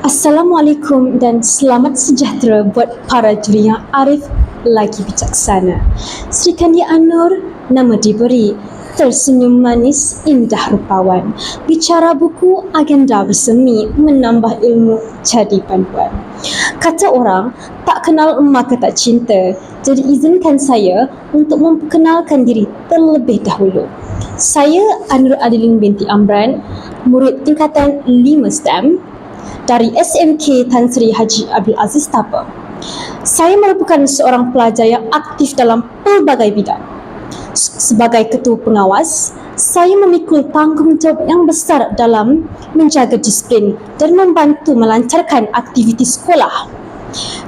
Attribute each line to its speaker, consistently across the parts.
Speaker 1: Assalamualaikum dan selamat sejahtera buat para juri yang arif lagi bijaksana. Sri Kandi Anur, nama diberi tersenyum manis indah rupawan. Bicara buku agenda bersemi menambah ilmu jadi panduan. Kata orang, tak kenal maka tak cinta. Jadi izinkan saya untuk memperkenalkan diri terlebih dahulu. Saya Anur Adilin binti Amran, murid tingkatan 5 STEM dari SMK Tan Sri Haji Abdul Aziz Tapa. Saya merupakan seorang pelajar yang aktif dalam pelbagai bidang. Sebagai ketua pengawas, saya memikul tanggungjawab yang besar dalam menjaga disiplin dan membantu melancarkan aktiviti sekolah.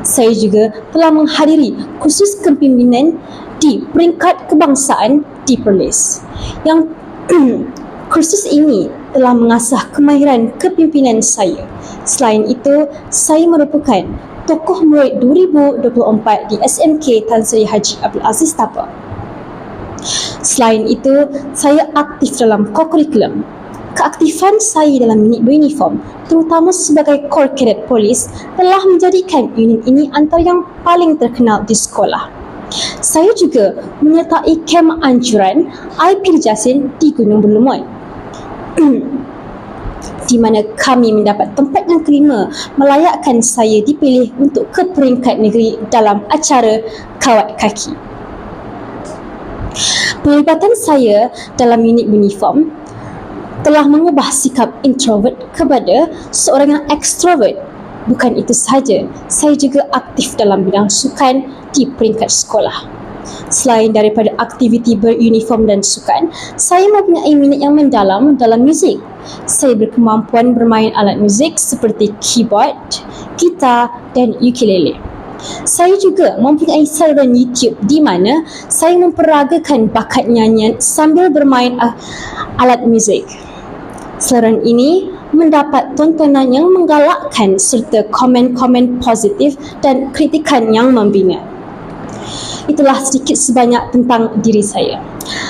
Speaker 1: Saya juga telah menghadiri kursus kepimpinan di peringkat kebangsaan di Perlis. Yang kursus ini telah mengasah kemahiran kepimpinan saya. Selain itu, saya merupakan tokoh murid 2024 di SMK Tan Sri Haji Abdul Aziz Tapa. Selain itu, saya aktif dalam co-curriculum. Keaktifan saya dalam unit beruniform, terutama sebagai core cadet polis, telah menjadikan unit ini antara yang paling terkenal di sekolah. Saya juga menyertai kem anjuran IP Jasin di Gunung Berlumut. di mana kami mendapat tempat yang kelima melayakkan saya dipilih untuk ke peringkat negeri dalam acara kawat kaki. Pelibatan saya dalam unit uniform telah mengubah sikap introvert kepada seorang yang extrovert. Bukan itu sahaja, saya juga aktif dalam bidang sukan di peringkat sekolah. Selain daripada aktiviti beruniform dan sukan, saya mempunyai minat yang mendalam dalam muzik. Saya berkemampuan bermain alat muzik seperti keyboard, gitar dan ukulele. Saya juga mempunyai saluran YouTube di mana saya memperagakan bakat nyanyian sambil bermain uh, alat muzik. Saluran ini mendapat tontonan yang menggalakkan serta komen-komen positif dan kritikan yang membina. Itulah sedikit sebanyak tentang diri saya.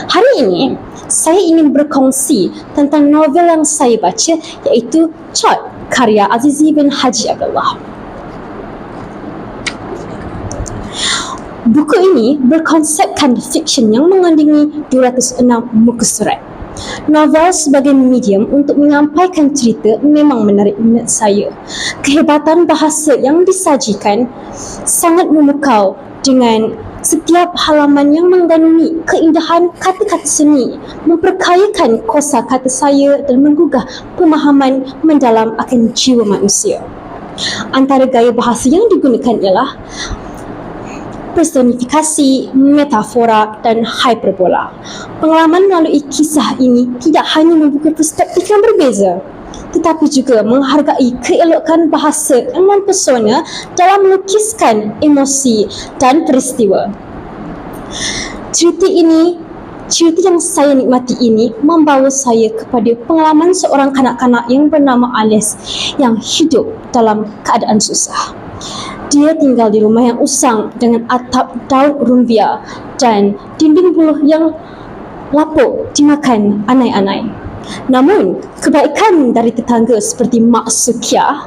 Speaker 1: Hari ini, saya ingin berkongsi tentang novel yang saya baca iaitu Chot karya Azizi bin Haji Abdullah. Buku ini berkonsepkan fiksyen yang mengandungi 206 muka surat. Novel sebagai medium untuk menyampaikan cerita memang menarik minat saya. Kehebatan bahasa yang disajikan sangat memukau dengan setiap halaman yang mengandungi keindahan kata-kata seni memperkayakan kosa kata saya dan menggugah pemahaman mendalam akan jiwa manusia. Antara gaya bahasa yang digunakan ialah personifikasi, metafora dan hyperbola. Pengalaman melalui kisah ini tidak hanya membuka perspektif yang berbeza, tetapi juga menghargai keelokan bahasa yang mempesona dalam melukiskan emosi dan peristiwa. Cerita ini, cerita yang saya nikmati ini membawa saya kepada pengalaman seorang kanak-kanak yang bernama Alice yang hidup dalam keadaan susah. Dia tinggal di rumah yang usang dengan atap daun rumbia dan dinding buluh yang lapuk dimakan anai-anai. Namun, kebaikan dari tetangga seperti Mak Sukia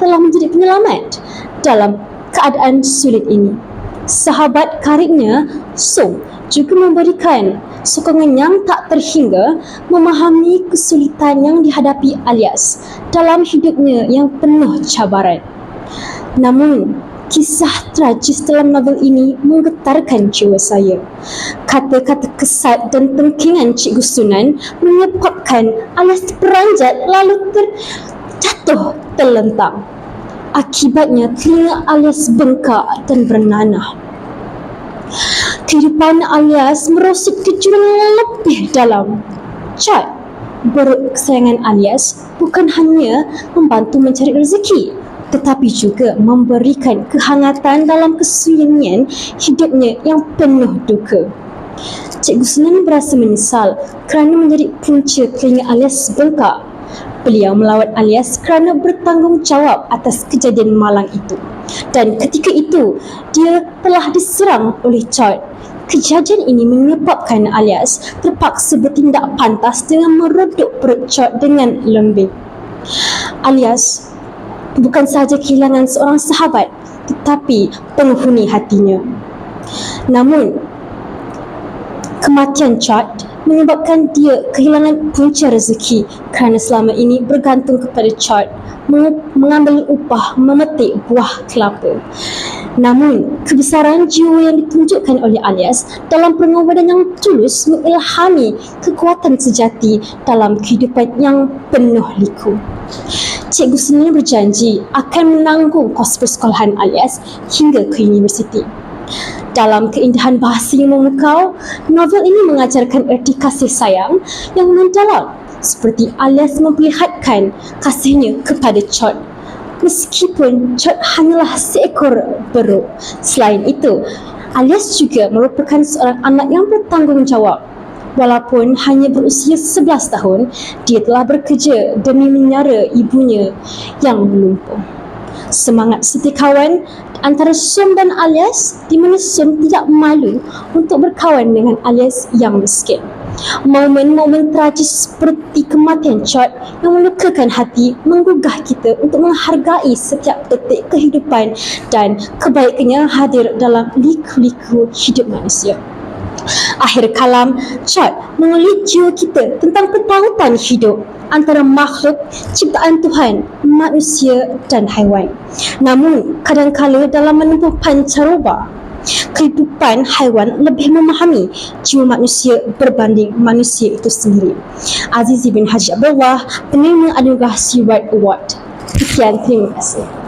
Speaker 1: telah menjadi penyelamat dalam keadaan sulit ini. Sahabat karibnya, Song, juga memberikan sokongan yang tak terhingga memahami kesulitan yang dihadapi Alias dalam hidupnya yang penuh cabaran. Namun, kisah tragis dalam novel ini menggetarkan jiwa saya. Kata-kata kesat dan tengkingan Cikgu Sunan menyebabkan Alias terperanjat lalu terjatuh terlentang. Akibatnya telinga Alias bengkak dan bernanah. Kehidupan Alias merosot ke jurang lebih dalam. Cat, beruk kesayangan Alias bukan hanya membantu mencari rezeki, tetapi juga memberikan kehangatan dalam kesunyian hidupnya yang penuh duka. Cikgu Sunan berasa menyesal kerana menjadi punca telinga alias bengkak. Beliau melawat alias kerana bertanggungjawab atas kejadian malang itu. Dan ketika itu, dia telah diserang oleh Chod Kejadian ini menyebabkan alias terpaksa bertindak pantas dengan mereduk perut Chot dengan lembing. Alias bukan sahaja kehilangan seorang sahabat tetapi penghuni hatinya. Namun, kematian Chot menyebabkan dia kehilangan punca rezeki kerana selama ini bergantung kepada Chot mengambil upah memetik buah kelapa. Namun, kebesaran jiwa yang ditunjukkan oleh Alias dalam pengorbanan yang tulus mengilhami kekuatan sejati dalam kehidupan yang penuh liku. Cikgu seni berjanji akan menanggung kos persekolahan Alias hingga ke universiti. Dalam keindahan bahasa yang memukau, novel ini mengajarkan erti kasih sayang yang mendalam seperti Alias memperlihatkan kasihnya kepada Chot meskipun Chot hanyalah seekor beruk. Selain itu, Alias juga merupakan seorang anak yang bertanggungjawab. Walaupun hanya berusia 11 tahun, dia telah bekerja demi menyara ibunya yang melumpuh. Semangat setikawan antara Sun dan Alias di mana Sun tidak malu untuk berkawan dengan Alias yang miskin. Momen-momen tragis seperti kematian Chot yang melukakan hati menggugah kita untuk menghargai setiap detik kehidupan dan kebaikannya hadir dalam liku-liku hidup manusia. Akhir kalam, Chot mengulik jiwa kita tentang petautan hidup antara makhluk ciptaan Tuhan, manusia dan haiwan. Namun, kadang-kala dalam menempuh pancaroba, kehidupan haiwan lebih memahami jiwa manusia berbanding manusia itu sendiri. Azizi bin Haji Abdullah, penerima anugerah Sea Award. Sekian, terima kasih.